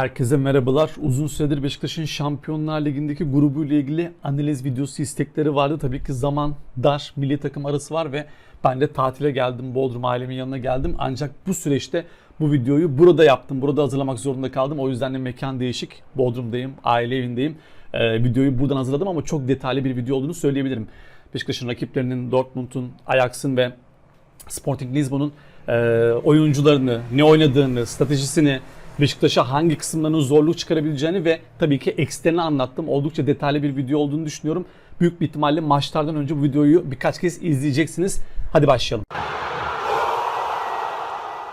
Herkese merhabalar. Uzun süredir Beşiktaş'ın Şampiyonlar Ligi'ndeki grubuyla ilgili analiz videosu istekleri vardı. Tabii ki zaman dar, milli takım arası var ve ben de tatile geldim. Bodrum ailemin yanına geldim. Ancak bu süreçte bu videoyu burada yaptım. Burada hazırlamak zorunda kaldım. O yüzden de mekan değişik. Bodrum'dayım, aile evindeyim. Ee, videoyu buradan hazırladım ama çok detaylı bir video olduğunu söyleyebilirim. Beşiktaş'ın rakiplerinin, Dortmund'un, Ajax'ın ve Sporting Lisbon'un e, oyuncularını, ne oynadığını, stratejisini, Beşiktaş'a hangi kısımlarının zorluk çıkarabileceğini ve tabii ki eksilerini anlattım. Oldukça detaylı bir video olduğunu düşünüyorum. Büyük bir ihtimalle maçlardan önce bu videoyu birkaç kez izleyeceksiniz. Hadi başlayalım.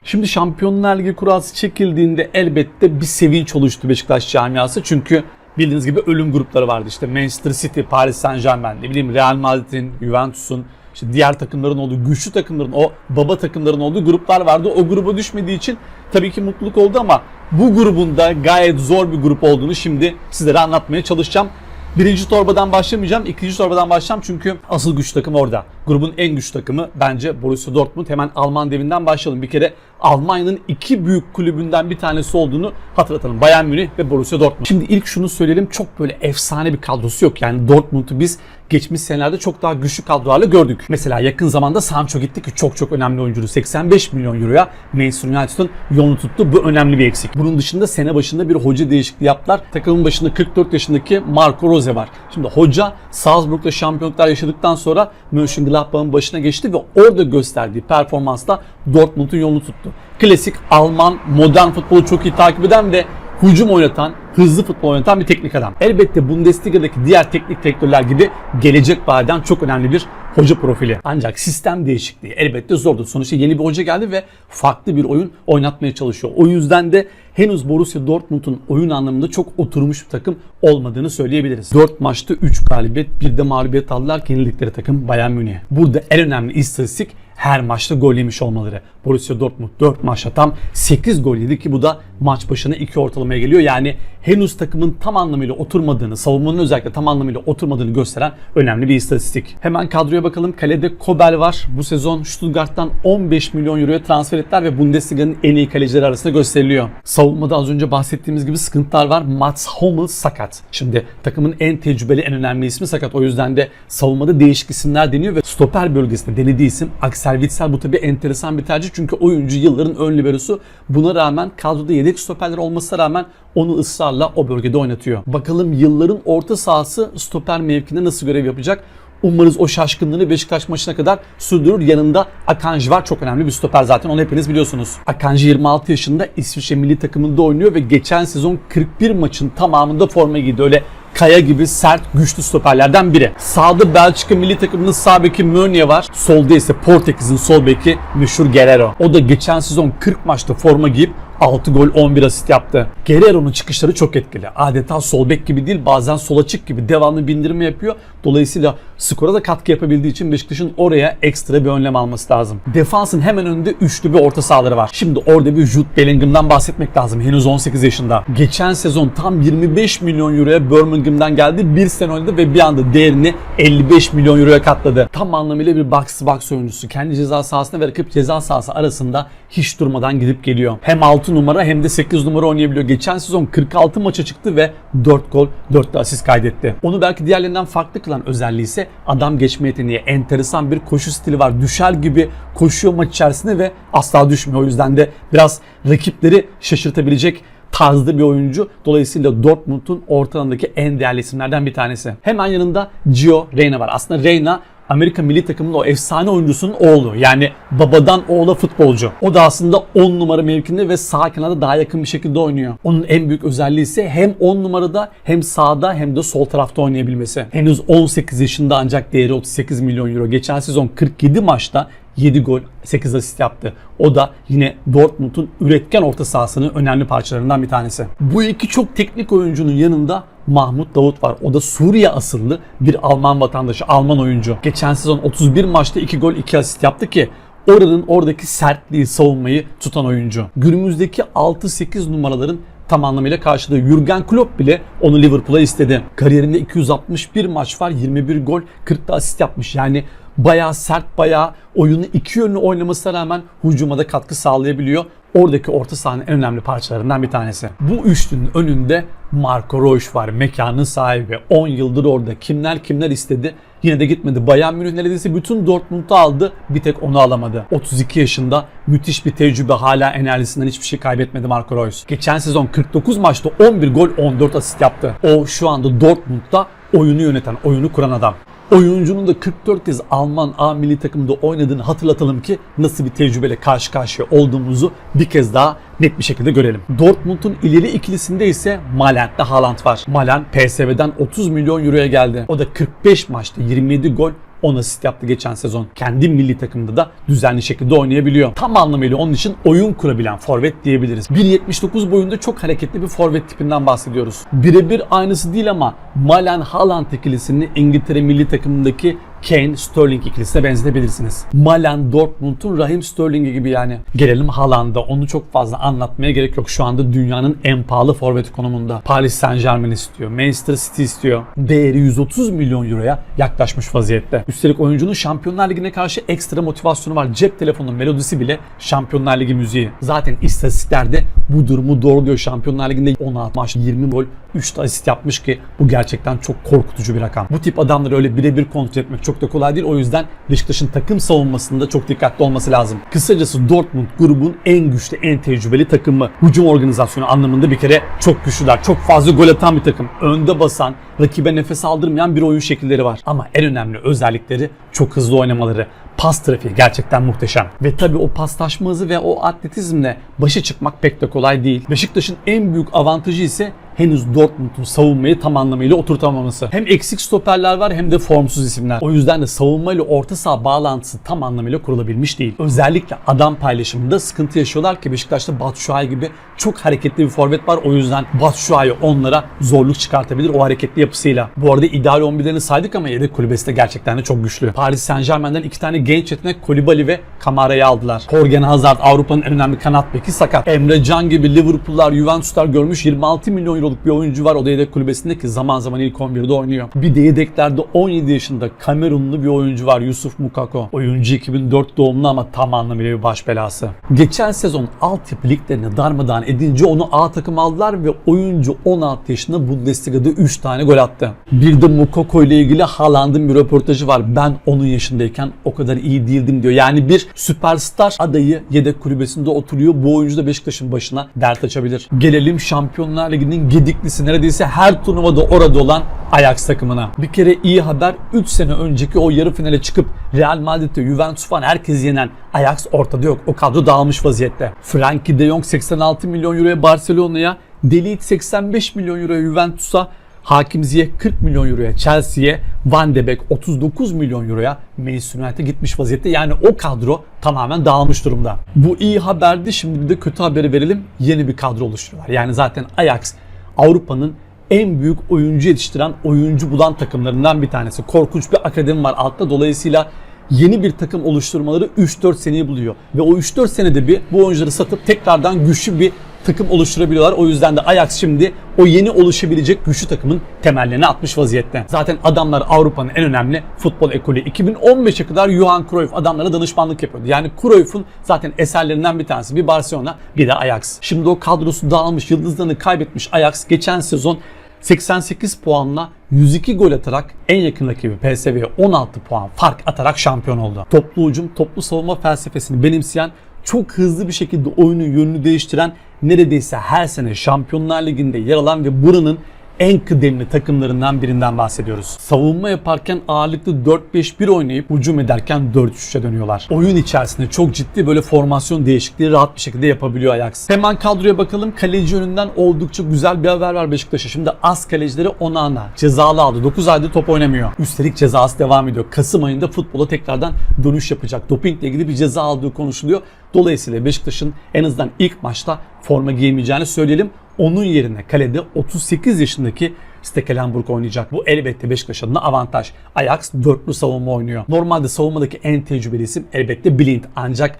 Şimdi Şampiyonlar Ligi kurası çekildiğinde elbette bir sevinç oluştu Beşiktaş camiası. Çünkü bildiğiniz gibi ölüm grupları vardı. İşte Manchester City, Paris Saint Germain, ne bileyim Real Madrid'in, Juventus'un, işte diğer takımların olduğu, güçlü takımların, o baba takımların olduğu gruplar vardı. O gruba düşmediği için tabii ki mutluluk oldu ama bu grubun da gayet zor bir grup olduğunu şimdi sizlere anlatmaya çalışacağım. Birinci torbadan başlamayacağım. ikinci torbadan başlayacağım çünkü asıl güç takım orada. Grubun en güç takımı bence Borussia Dortmund. Hemen Alman devinden başlayalım. Bir kere Almanya'nın iki büyük kulübünden bir tanesi olduğunu hatırlatalım. Bayern Münih ve Borussia Dortmund. Şimdi ilk şunu söyleyelim. Çok böyle efsane bir kadrosu yok. Yani Dortmund'u biz geçmiş senelerde çok daha güçlü kadrolarla gördük. Mesela yakın zamanda Sancho gitti ki çok çok önemli oyuncu. 85 milyon euroya Manchester United'ın yolunu tuttu. Bu önemli bir eksik. Bunun dışında sene başında bir hoca değişikliği yaptılar. Takımın başında 44 yaşındaki Marco Rose var. Şimdi hoca Salzburg'da şampiyonluklar yaşadıktan sonra Mönchengladbach'ın başına geçti ve orada gösterdiği performansla Dortmund'un yolunu tuttu. Klasik Alman modern futbolu çok iyi takip eden ve hücum oynatan, hızlı futbol oynatan bir teknik adam. Elbette Bundesliga'daki diğer teknik direktörler gibi gelecek vadeden çok önemli bir hoca profili. Ancak sistem değişikliği elbette zordu. Sonuçta yeni bir hoca geldi ve farklı bir oyun oynatmaya çalışıyor. O yüzden de henüz Borussia Dortmund'un oyun anlamında çok oturmuş bir takım olmadığını söyleyebiliriz. 4 maçta 3 galibiyet, bir de mağlubiyet aldılar ki yenildikleri takım Bayern Münih. Burada en önemli istatistik her maçta gol yemiş olmaları. Borussia Dortmund 4 maçta tam 8 gol yedi ki bu da maç başına 2 ortalamaya geliyor. Yani henüz takımın tam anlamıyla oturmadığını, savunmanın özellikle tam anlamıyla oturmadığını gösteren önemli bir istatistik. Hemen kadroya bakalım. Kalede Kobel var. Bu sezon Stuttgart'tan 15 milyon euroya transfer ettiler ve Bundesliga'nın en iyi kalecileri arasında gösteriliyor. Savunmada az önce bahsettiğimiz gibi sıkıntılar var. Mats Hummels sakat. Şimdi takımın en tecrübeli, en önemli ismi sakat. O yüzden de savunmada değişik isimler deniyor ve stoper bölgesinde denediği isim Axel Witsel. Bu tabii enteresan bir tercih çünkü oyuncu yılların ön liberosu. Buna rağmen kadroda yedek stoperler olmasına rağmen onu ısrarla o bölgede oynatıyor. Bakalım yılların orta sahası stoper mevkinde nasıl görev yapacak? Umarız o şaşkınlığını Beşiktaş maçına kadar sürdürür. Yanında Akanji var. Çok önemli bir stoper zaten. Onu hepiniz biliyorsunuz. Akanji 26 yaşında İsviçre milli takımında oynuyor ve geçen sezon 41 maçın tamamında forma giydi. Öyle Kaya gibi sert, güçlü stoperlerden biri. Sağda Belçika milli takımının sağ beki Meunier var. Solda ise Portekiz'in sol beki meşhur Guerrero. O da geçen sezon 40 maçta forma giyip 6 gol 11 asist yaptı. Guerrero'nun çıkışları çok etkili. Adeta sol bek gibi değil bazen sol açık gibi devamlı bindirme yapıyor. Dolayısıyla skora da katkı yapabildiği için Beşiktaş'ın oraya ekstra bir önlem alması lazım. Defansın hemen önünde üçlü bir orta sahaları var. Şimdi orada bir Jude Bellingham'dan bahsetmek lazım. Henüz 18 yaşında. Geçen sezon tam 25 milyon euroya Birmingham'dan geldi. Bir sene oynadı ve bir anda değerini 55 milyon euroya katladı. Tam anlamıyla bir box box oyuncusu. Kendi ceza sahasına ve rakip ceza sahası arasında hiç durmadan gidip geliyor. Hem 6 numara hem de 8 numara oynayabiliyor. Geçen sezon 46 maça çıktı ve 4 gol 4 de asist kaydetti. Onu belki diğerlerinden farklı kılan özelliği ise adam geçme yeteneği. Enteresan bir koşu stili var. Düşer gibi koşuyor maç içerisinde ve asla düşmüyor. O yüzden de biraz rakipleri şaşırtabilecek tarzda bir oyuncu. Dolayısıyla Dortmund'un ortalarındaki en değerli isimlerden bir tanesi. Hemen yanında Gio Reyna var. Aslında Reyna Amerika milli takımının o efsane oyuncusunun oğlu. Yani babadan oğula futbolcu. O da aslında 10 numara mevkinde ve sağ kenarda daha yakın bir şekilde oynuyor. Onun en büyük özelliği ise hem 10 numarada hem sağda hem de sol tarafta oynayabilmesi. Henüz 18 yaşında ancak değeri 38 milyon euro. Geçen sezon 47 maçta 7 gol 8 asist yaptı. O da yine Dortmund'un üretken orta sahasının önemli parçalarından bir tanesi. Bu iki çok teknik oyuncunun yanında Mahmut Davut var. O da Suriye asıllı bir Alman vatandaşı, Alman oyuncu. Geçen sezon 31 maçta 2 gol 2 asist yaptı ki oranın oradaki sertliği, savunmayı tutan oyuncu. Günümüzdeki 6-8 numaraların tam anlamıyla karşılığı. Jurgen Klopp bile onu Liverpool'a istedi. Kariyerinde 261 maç var, 21 gol, 40 da asist yapmış. Yani bayağı sert, bayağı oyunu iki yönlü oynamasına rağmen hücuma da katkı sağlayabiliyor. oradaki orta sahanın en önemli parçalarından bir tanesi. Bu üçlünün önünde Marco Reus var. Mekanın sahibi. 10 yıldır orada. Kimler kimler istedi. Yine de gitmedi. Bayern Münih neredeyse bütün Dortmund'u aldı. Bir tek onu alamadı. 32 yaşında müthiş bir tecrübe. Hala enerjisinden hiçbir şey kaybetmedi Marco Reus. Geçen sezon 49 maçta 11 gol 14 asist yaptı. O şu anda Dortmund'da oyunu yöneten, oyunu kuran adam. Oyuncunun da 44 kez Alman A milli takımında oynadığını hatırlatalım ki nasıl bir tecrübeyle karşı karşıya olduğumuzu bir kez daha net bir şekilde görelim. Dortmund'un ileri ikilisinde ise Malent'te Haaland var. Malent PSV'den 30 milyon euroya geldi. O da 45 maçta 27 gol 10 asist yaptı geçen sezon. Kendi milli takımında da düzenli şekilde oynayabiliyor. Tam anlamıyla onun için oyun kurabilen forvet diyebiliriz. 1.79 boyunda çok hareketli bir forvet tipinden bahsediyoruz. Birebir aynısı değil ama Malen Haaland ikilisini İngiltere milli takımındaki Kane Sterling ikilisine benzetebilirsiniz. Malen Dortmund'un Raheem Sterling'i gibi yani. Gelelim Haaland'a. Onu çok fazla anlatmaya gerek yok. Şu anda dünyanın en pahalı forvet konumunda. Paris Saint Germain istiyor. Manchester City istiyor. Değeri 130 milyon euroya yaklaşmış vaziyette. Üstelik oyuncunun Şampiyonlar Ligi'ne karşı ekstra motivasyonu var. Cep telefonunun melodisi bile Şampiyonlar Ligi müziği. Zaten istatistiklerde bu durumu doğruluyor. Şampiyonlar Ligi'nde 16 maç 20 gol 3 de asist yapmış ki bu gerçekten çok korkutucu bir rakam. Bu tip adamları öyle birebir kontrol etmek çok da kolay değil. O yüzden Beşiktaş'ın takım savunmasında çok dikkatli olması lazım. Kısacası Dortmund grubun en güçlü, en tecrübeli takımı. Hücum organizasyonu anlamında bir kere çok güçlüler. Çok fazla gol atan bir takım. Önde basan, rakibe nefes aldırmayan bir oyun şekilleri var. Ama en önemli özellikleri çok hızlı oynamaları. Pas trafiği gerçekten muhteşem. Ve tabii o paslaşma hızı ve o atletizmle başa çıkmak pek de kolay değil. Beşiktaş'ın en büyük avantajı ise henüz Dortmund'un savunmayı tam anlamıyla oturtamaması. Hem eksik stoperler var hem de formsuz isimler. O yüzden de savunma ile orta saha bağlantısı tam anlamıyla kurulabilmiş değil. Özellikle adam paylaşımında sıkıntı yaşıyorlar ki Beşiktaş'ta Batshuayi gibi çok hareketli bir forvet var. O yüzden Batshuayi onlara zorluk çıkartabilir o hareketli yapısıyla. Bu arada ideal 11'lerini saydık ama yedek kulübesi de gerçekten de çok güçlü. Paris Saint Germain'den iki tane genç yetenek Kolibali ve Kamara'yı aldılar. Torgen Hazard Avrupa'nın en önemli kanat beki sakat. Emre Can gibi Liverpool'lar, Juventus'lar görmüş 26 milyon euroluk bir oyuncu var o da yedek kulübesinde ki zaman zaman ilk 11'de oynuyor. Bir de yedeklerde 17 yaşında Kamerunlu bir oyuncu var Yusuf Mukako. Oyuncu 2004 doğumlu ama tam anlamıyla bir baş belası. Geçen sezon altyapı liglerini darmadağın edince onu A takım aldılar ve oyuncu 16 yaşında Bundesliga'da 3 tane gol attı. Bir de Mukoko ile ilgili Haaland'ın bir röportajı var. Ben onun yaşındayken o kadar iyi değildim diyor. Yani bir süperstar adayı yedek kulübesinde oturuyor. Bu oyuncu da Beşiktaş'ın başına dert açabilir. Gelelim Şampiyonlar Ligi'nin gediklisi neredeyse her turnuvada orada olan Ajax takımına. Bir kere iyi haber 3 sene önceki o yarı finale çıkıp Real Madrid'de Juventus falan herkes yenen Ajax ortada yok. O kadro dağılmış vaziyette. Frankie de Jong 86 milyon euroya Barcelona'ya, Delit 85 milyon euroya Juventus'a, Hakim Ziyech 40 milyon euroya Chelsea'ye, Van de Beek 39 milyon euroya Manchester United'e gitmiş vaziyette. Yani o kadro tamamen dağılmış durumda. Bu iyi haberdi. Şimdi bir de kötü haberi verelim. Yeni bir kadro oluşturuyorlar. Yani zaten Ajax Avrupa'nın en büyük oyuncu yetiştiren, oyuncu bulan takımlarından bir tanesi. Korkunç bir akademi var altta. Dolayısıyla yeni bir takım oluşturmaları 3-4 seneyi buluyor. Ve o 3-4 senede bir bu oyuncuları satıp tekrardan güçlü bir takım oluşturabiliyorlar. O yüzden de Ajax şimdi o yeni oluşabilecek güçlü takımın temellerini atmış vaziyette. Zaten adamlar Avrupa'nın en önemli futbol ekolü. 2015'e kadar Johan Cruyff adamlara danışmanlık yapıyordu. Yani Cruyff'un zaten eserlerinden bir tanesi bir Barcelona bir de Ajax. Şimdi o kadrosu dağılmış, yıldızlarını kaybetmiş Ajax geçen sezon 88 puanla 102 gol atarak en yakın rakibi PSV'ye 16 puan fark atarak şampiyon oldu. Toplu hücum, toplu savunma felsefesini benimseyen çok hızlı bir şekilde oyunun yönünü değiştiren neredeyse her sene Şampiyonlar Ligi'nde yer alan ve buranın en kıdemli takımlarından birinden bahsediyoruz. Savunma yaparken ağırlıklı 4-5-1 oynayıp hücum ederken 4-3'e dönüyorlar. Oyun içerisinde çok ciddi böyle formasyon değişikliği rahat bir şekilde yapabiliyor Ajax. Hemen kadroya bakalım. Kaleci yönünden oldukça güzel bir haber var Beşiktaş'a. Şimdi az kalecileri Onana cezalı aldı. 9 aydır top oynamıyor. Üstelik cezası devam ediyor. Kasım ayında futbola tekrardan dönüş yapacak. Dopingle ilgili bir ceza aldığı konuşuluyor. Dolayısıyla Beşiktaş'ın en azından ilk maçta forma giyemeyeceğini söyleyelim. Onun yerine kalede 38 yaşındaki Stekelenburg oynayacak. Bu elbette Beşiktaş adına avantaj. Ajax dörtlü savunma oynuyor. Normalde savunmadaki en tecrübeli isim elbette Blind. Ancak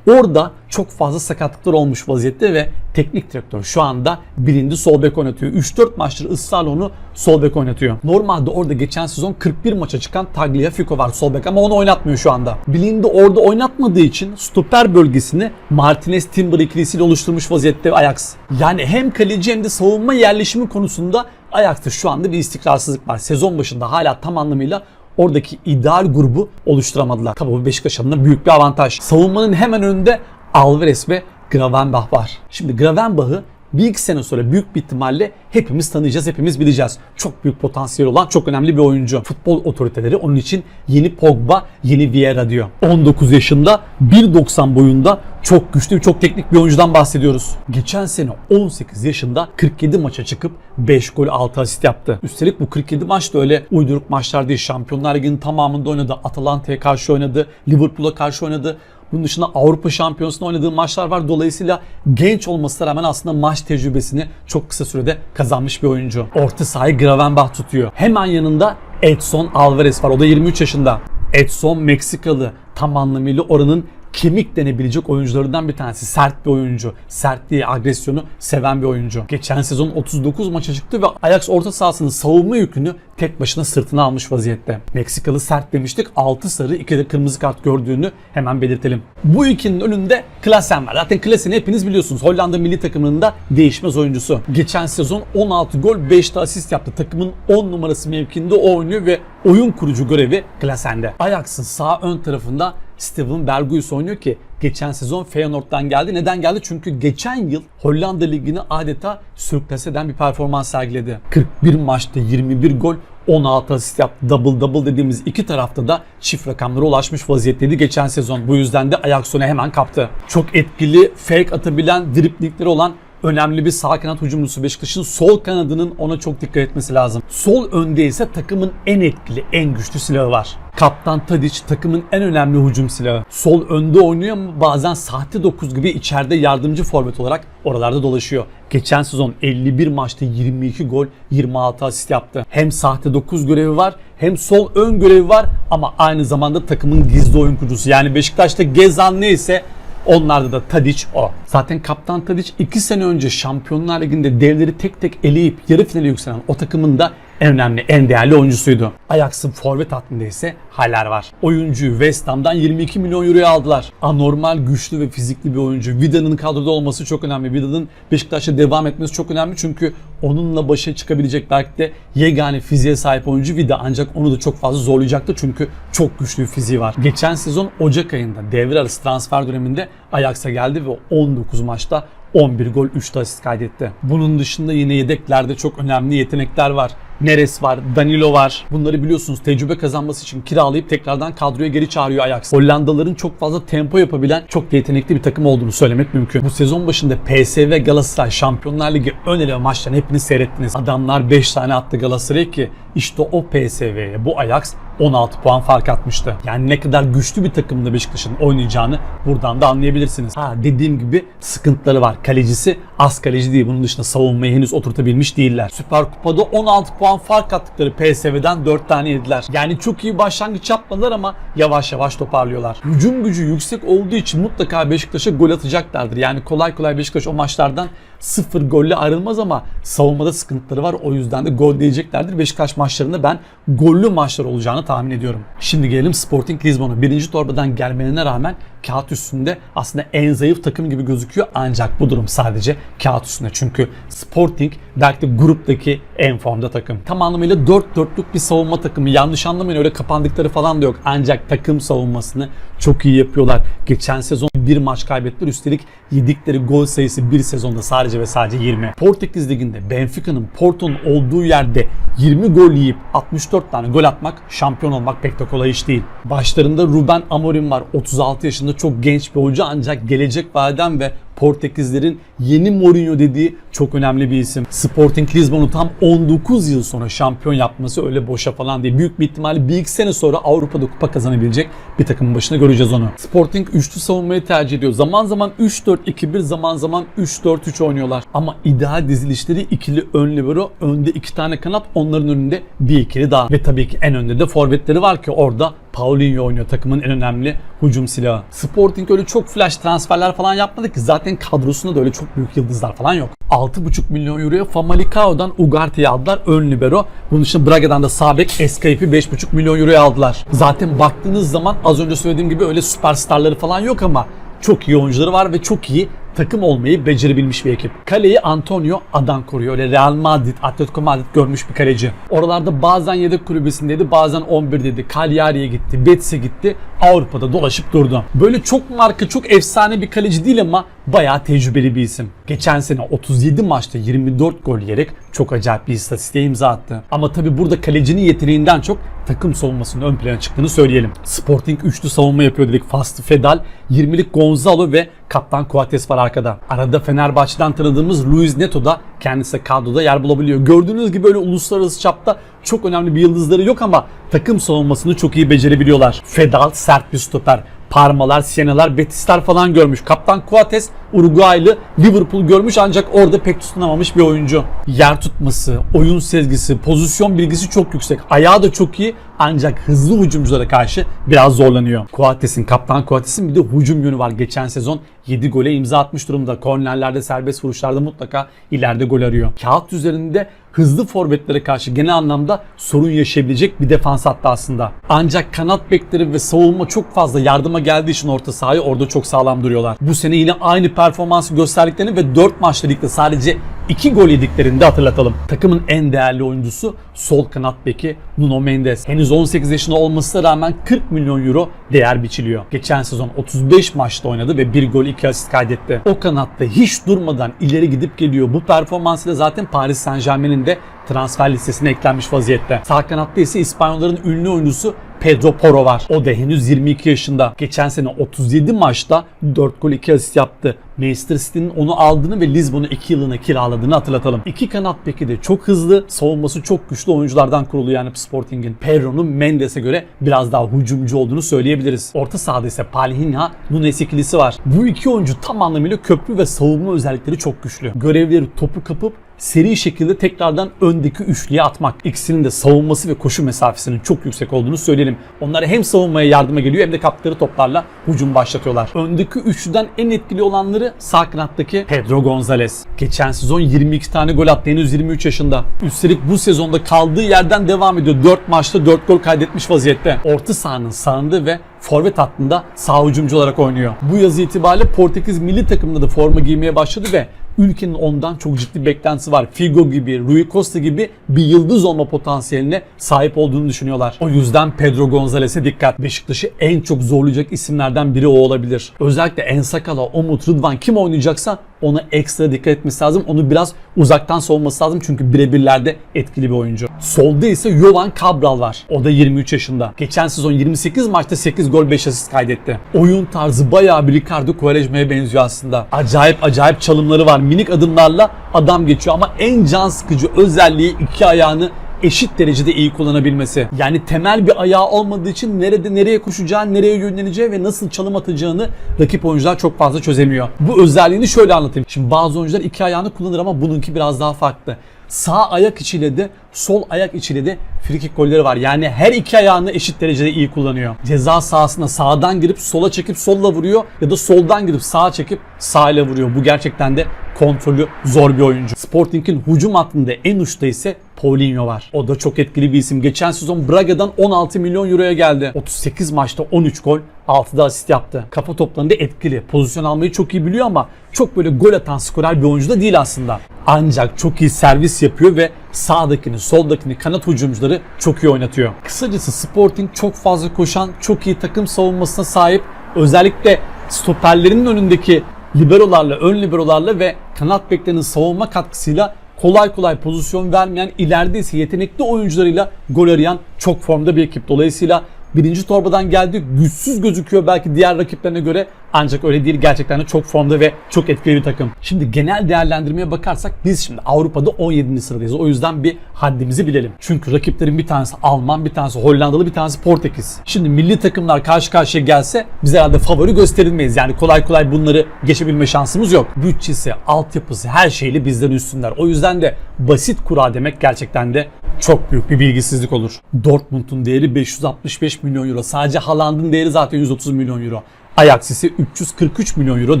Orada çok fazla sakatlıklar olmuş vaziyette ve teknik direktör şu anda bilindi sol bek oynatıyor. 3-4 maçtır ısrarla onu sol bek oynatıyor. Normalde orada geçen sezon 41 maça çıkan Tagliafico var sol bek ama onu oynatmıyor şu anda. Bilindi orada oynatmadığı için stoper bölgesini Martinez Timber ikilisiyle oluşturmuş vaziyette Ajax. Yani hem kaleci hem de savunma yerleşimi konusunda Ajax'ta şu anda bir istikrarsızlık var. Sezon başında hala tam anlamıyla oradaki ideal grubu oluşturamadılar. Tabii bu Beşiktaş adına büyük bir avantaj. Savunmanın hemen önünde Alvarez ve Gravenbach var. Şimdi Gravenbach'ı bir iki sene sonra büyük bir ihtimalle hepimiz tanıyacağız, hepimiz bileceğiz. Çok büyük potansiyel olan çok önemli bir oyuncu. Futbol otoriteleri onun için yeni Pogba, yeni Vieira diyor. 19 yaşında, 1.90 boyunda çok güçlü, çok teknik bir oyuncudan bahsediyoruz. Geçen sene 18 yaşında 47 maça çıkıp 5 gol 6 asist yaptı. Üstelik bu 47 maç da öyle uyduruk maçlar değil. Şampiyonlar Ligi'nin tamamında oynadı. Atalanta'ya karşı oynadı, Liverpool'a karşı oynadı. Bunun dışında Avrupa Şampiyonası'nda oynadığı maçlar var. Dolayısıyla genç olmasına rağmen aslında maç tecrübesini çok kısa sürede kazanmış bir oyuncu. Orta sahayı Gravenbach tutuyor. Hemen yanında Edson Alvarez var. O da 23 yaşında. Edson Meksikalı. Tam anlamıyla oranın kemik denebilecek oyuncularından bir tanesi. Sert bir oyuncu. Sertliği, agresyonu seven bir oyuncu. Geçen sezon 39 maça çıktı ve Ajax orta sahasının savunma yükünü tek başına sırtına almış vaziyette. Meksikalı sert demiştik. 6 sarı, 2 de kırmızı kart gördüğünü hemen belirtelim. Bu ikinin önünde Klasen var. Zaten Klasen'i hepiniz biliyorsunuz. Hollanda milli takımının da değişmez oyuncusu. Geçen sezon 16 gol, 5 de asist yaptı. Takımın 10 numarası mevkinde oynuyor ve oyun kurucu görevi Klasen'de. Ajax'ın sağ ön tarafında Steven Berghuis oynuyor ki geçen sezon Feyenoord'dan geldi. Neden geldi? Çünkü geçen yıl Hollanda Ligi'ni adeta sürklase eden bir performans sergiledi. 41 maçta 21 gol 16 asist yaptı. Double double dediğimiz iki tarafta da çift rakamlara ulaşmış vaziyetteydi geçen sezon. Bu yüzden de Ajax öne hemen kaptı. Çok etkili fake atabilen driplingleri olan önemli bir sağ kanat hücumcusu Beşiktaş'ın sol kanadının ona çok dikkat etmesi lazım. Sol önde ise takımın en etkili, en güçlü silahı var. Kaptan Tadic takımın en önemli hücum silahı. Sol önde oynuyor ama bazen sahte 9 gibi içeride yardımcı forvet olarak oralarda dolaşıyor. Geçen sezon 51 maçta 22 gol, 26 asist yaptı. Hem sahte 9 görevi var hem sol ön görevi var ama aynı zamanda takımın gizli oyun kurucusu. Yani Beşiktaş'ta Gezan neyse Onlarda da Tadic o. Zaten kaptan Tadic 2 sene önce Şampiyonlar Ligi'nde devleri tek tek eleyip yarı finale yükselen o takımın da en önemli, en değerli oyuncusuydu. Ajax'ın forvet hattında ise Haller var. Oyuncuyu West Ham'dan 22 milyon euroya aldılar. Anormal, güçlü ve fizikli bir oyuncu. Vida'nın kadroda olması çok önemli. Vida'nın Beşiktaş'ta devam etmesi çok önemli çünkü onunla başa çıkabilecek belki de yegane fiziğe sahip oyuncu Vida ancak onu da çok fazla zorlayacaktır çünkü çok güçlü bir fiziği var. Geçen sezon Ocak ayında devre arası transfer döneminde Ajax'a geldi ve 19 maçta 11 gol 3 asist kaydetti. Bunun dışında yine yedeklerde çok önemli yetenekler var. Neres var, Danilo var. Bunları biliyorsunuz tecrübe kazanması için kiralayıp tekrardan kadroya geri çağırıyor Ajax. Hollandalıların çok fazla tempo yapabilen çok yetenekli bir takım olduğunu söylemek mümkün. Bu sezon başında PSV Galatasaray Şampiyonlar Ligi ön eleme maçlarını hepiniz seyrettiniz. Adamlar 5 tane attı Galatasaray'a ki işte o PSV'ye bu Ajax 16 puan fark atmıştı. Yani ne kadar güçlü bir takımda Beşiktaş'ın oynayacağını buradan da anlayabilirsiniz. Ha dediğim gibi sıkıntıları var. Kalecisi az kaleci değil. Bunun dışında savunmayı henüz oturtabilmiş değiller. Süper Kupa'da 16 puan fark attıkları PSV'den 4 tane yediler. Yani çok iyi başlangıç yapmadılar ama yavaş yavaş toparlıyorlar. Hücum gücü yüksek olduğu için mutlaka Beşiktaş'a gol atacaklardır. Yani kolay kolay Beşiktaş o maçlardan sıfır golle ayrılmaz ama savunmada sıkıntıları var. O yüzden de gol diyeceklerdir. Beşiktaş maçlarında ben gollü maçlar olacağını tahmin ediyorum. Şimdi gelelim Sporting Lisbon'a. Birinci torbadan gelmelerine rağmen kağıt üstünde aslında en zayıf takım gibi gözüküyor. Ancak bu durum sadece kağıt üstünde. Çünkü Sporting belki de gruptaki en formda takım. Tam anlamıyla dört dörtlük bir savunma takımı. Yanlış anlamayın öyle kapandıkları falan da yok. Ancak takım savunmasını çok iyi yapıyorlar. Geçen sezon bir maç kaybettiler. Üstelik yedikleri gol sayısı bir sezonda sadece ve sadece 20. Portekiz Ligi'nde Benfica'nın Porto'nun olduğu yerde 20 gol yiyip 64 tane gol atmak şampiyon olmak pek de kolay iş değil. Başlarında Ruben Amorim var. 36 yaşında çok genç bir hoca ancak gelecek vadeden ve Portekizlerin yeni Mourinho dediği çok önemli bir isim. Sporting Lisbon'u tam 19 yıl sonra şampiyon yapması öyle boşa falan değil. Büyük bir ihtimalle bir iki sene sonra Avrupa'da kupa kazanabilecek bir takımın başına göreceğiz onu. Sporting üçlü savunmayı tercih ediyor. Zaman zaman 3-4-2-1 zaman zaman 3-4-3 oynuyorlar. Ama ideal dizilişleri ikili ön libero, önde iki tane kanat, onların önünde bir ikili daha. Ve tabii ki en önde de forvetleri var ki orada Paulinho oynuyor takımın en önemli hücum silahı. Sporting öyle çok flash transferler falan yapmadı ki zaten kadrosunda da öyle çok büyük yıldızlar falan yok. 6,5 milyon euroya Famalicao'dan Ugarte'yi aldılar ön libero. Bunun için Braga'dan da Sabek Escape'i 5,5 milyon euroya aldılar. Zaten baktığınız zaman az önce söylediğim gibi öyle süperstarları falan yok ama çok iyi oyuncuları var ve çok iyi takım olmayı becerebilmiş bir ekip. Kaleyi Antonio Adan koruyor. Öyle Real Madrid, Atletico Madrid görmüş bir kaleci. Oralarda bazen yedek kulübesindeydi, bazen 11'deydi. Cagliari'ye gitti, Betis'e gitti. Avrupa'da dolaşıp durdu. Böyle çok marka, çok efsane bir kaleci değil ama bayağı tecrübeli bir isim. Geçen sene 37 maçta 24 gol yiyerek çok acayip bir istatistiğe imza attı. Ama tabi burada kalecinin yeteneğinden çok takım savunmasının ön plana çıktığını söyleyelim. Sporting üçlü savunma yapıyor dedik. Fast Fedal, 20'lik Gonzalo ve kaptan Coates var arkada. Arada Fenerbahçe'den tanıdığımız Luis Neto da kendisi kadroda yer bulabiliyor. Gördüğünüz gibi böyle uluslararası çapta çok önemli bir yıldızları yok ama takım savunmasını çok iyi becerebiliyorlar. Fedal sert bir stoper. Parmalar, Sienalar, Betisler falan görmüş. Kaptan Coates Uruguaylı Liverpool görmüş ancak orada pek tutunamamış bir oyuncu. Yer tutması, oyun sezgisi, pozisyon bilgisi çok yüksek. Ayağı da çok iyi ancak hızlı hücumculara karşı biraz zorlanıyor. Coates'in, kaptan Coates'in bir de hücum yönü var. Geçen sezon 7 gole imza atmış durumda. Kornerlerde, serbest vuruşlarda mutlaka ileride gol arıyor. Kağıt üzerinde hızlı forvetlere karşı genel anlamda sorun yaşayabilecek bir defans hattı aslında. Ancak kanat bekleri ve savunma çok fazla yardıma geldiği için orta sahayı orada çok sağlam duruyorlar. Bu sene yine aynı performansı gösterdiklerini ve 4 maçta ligde sadece 2 gol yediklerini de hatırlatalım. Takımın en değerli oyuncusu sol kanat beki Nuno Mendes. Henüz 18 yaşında olmasına rağmen 40 milyon euro değer biçiliyor. Geçen sezon 35 maçta oynadı ve 1 gol 2 asist kaydetti. O kanatta hiç durmadan ileri gidip geliyor. Bu performansıyla zaten Paris Saint Germain'in de transfer listesine eklenmiş vaziyette. Sağ kanatta ise İspanyolların ünlü oyuncusu Pedro Porro var. O da henüz 22 yaşında. Geçen sene 37 maçta 4 gol 2 asist yaptı. Manchester City'nin onu aldığını ve Lisbon'u 2 yılına kiraladığını hatırlatalım. İki kanat beki de çok hızlı, savunması çok güçlü oyunculardan kurulu yani Sporting'in. Pedro'nun Mendes'e göre biraz daha hücumcu olduğunu söyleyebiliriz. Orta sahada ise Palhinha, Nunes ikilisi var. Bu iki oyuncu tam anlamıyla köprü ve savunma özellikleri çok güçlü. Görevleri topu kapıp seri şekilde tekrardan öndeki üçlüye atmak. İkisinin de savunması ve koşu mesafesinin çok yüksek olduğunu söyleyelim. Onlar hem savunmaya yardıma geliyor hem de kaptıkları toplarla hücum başlatıyorlar. Öndeki üçlüden en etkili olanları sağ kanattaki Pedro Gonzalez. Geçen sezon 22 tane gol attı henüz 23 yaşında. Üstelik bu sezonda kaldığı yerden devam ediyor. 4 maçta 4 gol kaydetmiş vaziyette. Orta sahanın sağında ve forvet hattında sağ hücumcu olarak oynuyor. Bu yaz itibariyle Portekiz milli takımında da forma giymeye başladı ve ülkenin ondan çok ciddi beklentisi var. Figo gibi, Rui Costa gibi bir yıldız olma potansiyeline sahip olduğunu düşünüyorlar. O yüzden Pedro Gonzalez'e dikkat. Beşiktaş'ı en çok zorlayacak isimlerden biri o olabilir. Özellikle Ensakala, Umut, Rıdvan kim oynayacaksa ona ekstra dikkat etmesi lazım. Onu biraz uzaktan savunması lazım çünkü birebirlerde etkili bir oyuncu. Solda ise Jovan Cabral var. O da 23 yaşında. Geçen sezon 28 maçta 8 gol 5 asist kaydetti. Oyun tarzı bayağı bir Ricardo Quaresma'ya benziyor aslında. Acayip acayip çalımları var. Minik adımlarla adam geçiyor ama en can sıkıcı özelliği iki ayağını eşit derecede iyi kullanabilmesi. Yani temel bir ayağı olmadığı için nerede nereye koşacağı, nereye yönleneceği ve nasıl çalım atacağını rakip oyuncular çok fazla çözemiyor. Bu özelliğini şöyle anlatayım. Şimdi bazı oyuncular iki ayağını kullanır ama bununki biraz daha farklı. Sağ ayak içiyle de sol ayak içiyle de frikik golleri var. Yani her iki ayağını eşit derecede iyi kullanıyor. Ceza sahasına sağdan girip sola çekip solla vuruyor ya da soldan girip sağa çekip sağ ile vuruyor. Bu gerçekten de kontrolü zor bir oyuncu. Sporting'in hücum hattında en uçta ise Paulinho var. O da çok etkili bir isim. Geçen sezon Braga'dan 16 milyon euroya geldi. 38 maçta 13 gol, 6 da asist yaptı. Kafa toplarında etkili. Pozisyon almayı çok iyi biliyor ama çok böyle gol atan skorer bir oyuncu da değil aslında. Ancak çok iyi servis yapıyor ve sağdakini, soldakini, kanat hücumcuları çok iyi oynatıyor. Kısacası Sporting çok fazla koşan, çok iyi takım savunmasına sahip. Özellikle stoperlerinin önündeki liberolarla, ön liberolarla ve kanat beklerinin savunma katkısıyla kolay kolay pozisyon vermeyen, ileride ise yetenekli oyuncularıyla gol arayan çok formda bir ekip. Dolayısıyla birinci torbadan geldi. Güçsüz gözüküyor belki diğer rakiplerine göre. Ancak öyle değil. Gerçekten de çok formda ve çok etkili bir takım. Şimdi genel değerlendirmeye bakarsak biz şimdi Avrupa'da 17. sıradayız. O yüzden bir haddimizi bilelim. Çünkü rakiplerin bir tanesi Alman, bir tanesi Hollandalı, bir tanesi Portekiz. Şimdi milli takımlar karşı karşıya gelse biz herhalde favori gösterilmeyiz. Yani kolay kolay bunları geçebilme şansımız yok. Bütçesi, altyapısı, her şeyle bizden üstünler. O yüzden de basit kura demek gerçekten de çok büyük bir bilgisizlik olur. Dortmund'un değeri 565 milyon euro. Sadece Haaland'ın değeri zaten 130 milyon euro. Ajax ise 343 milyon euro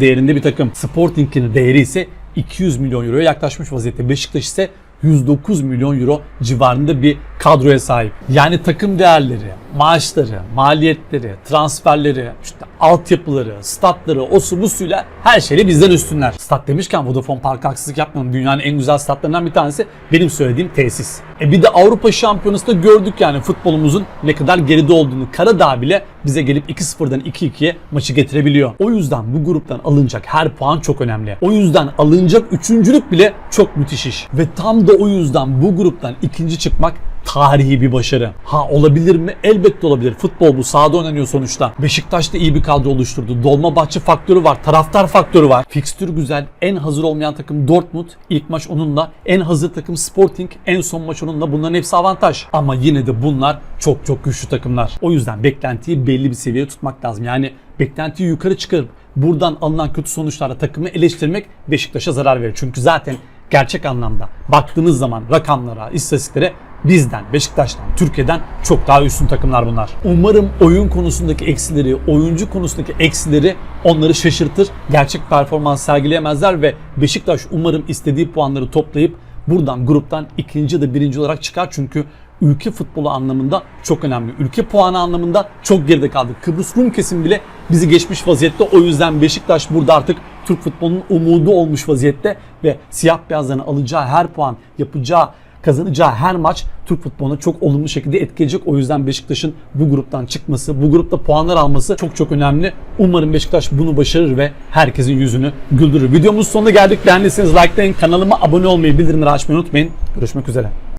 değerinde bir takım. Sporting'in değeri ise 200 milyon euroya yaklaşmış vaziyette. Beşiktaş ise 109 milyon euro civarında bir kadroya sahip. Yani takım değerleri, maaşları, maliyetleri, transferleri, işte altyapıları, statları, osu busuyla her şeyle bizden üstünler. Stat demişken Vodafone Park haksızlık yapmayalım. Dünyanın en güzel statlarından bir tanesi benim söylediğim tesis. E bir de Avrupa Şampiyonası'nda gördük yani futbolumuzun ne kadar geride olduğunu. Karadağ bile bize gelip 2-0'dan 2-2'ye maçı getirebiliyor. O yüzden bu gruptan alınacak her puan çok önemli. O yüzden alınacak üçüncülük bile çok müthiş iş. Ve tam da o yüzden bu gruptan ikinci çıkmak tarihi bir başarı. Ha olabilir mi? Elbette olabilir. Futbol bu. Sahada oynanıyor sonuçta. Beşiktaş da iyi bir kadro oluşturdu. Dolmabahçe faktörü var. Taraftar faktörü var. Fikstür güzel. En hazır olmayan takım Dortmund. İlk maç onunla. En hazır takım Sporting. En son maç onunla. Bunların hepsi avantaj. Ama yine de bunlar çok çok güçlü takımlar. O yüzden beklentiyi belli bir seviyeye tutmak lazım. Yani beklentiyi yukarı çıkarıp buradan alınan kötü sonuçlarla takımı eleştirmek Beşiktaş'a zarar verir. Çünkü zaten gerçek anlamda baktığınız zaman rakamlara, istatistiklere bizden, Beşiktaş'tan, Türkiye'den çok daha üstün takımlar bunlar. Umarım oyun konusundaki eksileri, oyuncu konusundaki eksileri onları şaşırtır. Gerçek performans sergileyemezler ve Beşiktaş umarım istediği puanları toplayıp buradan gruptan ikinci ya da birinci olarak çıkar. Çünkü ülke futbolu anlamında çok önemli. Ülke puanı anlamında çok geride kaldık. Kıbrıs Rum kesim bile bizi geçmiş vaziyette. O yüzden Beşiktaş burada artık Türk futbolunun umudu olmuş vaziyette ve siyah beyazların alacağı her puan, yapacağı kazanacağı her maç Türk futboluna çok olumlu şekilde etkileyecek. O yüzden Beşiktaş'ın bu gruptan çıkması, bu grupta puanlar alması çok çok önemli. Umarım Beşiktaş bunu başarır ve herkesin yüzünü güldürür. Videomuzun sonuna geldik. Beğendiyseniz likelayın, kanalıma abone olmayı, bildirimleri açmayı unutmayın. Görüşmek üzere.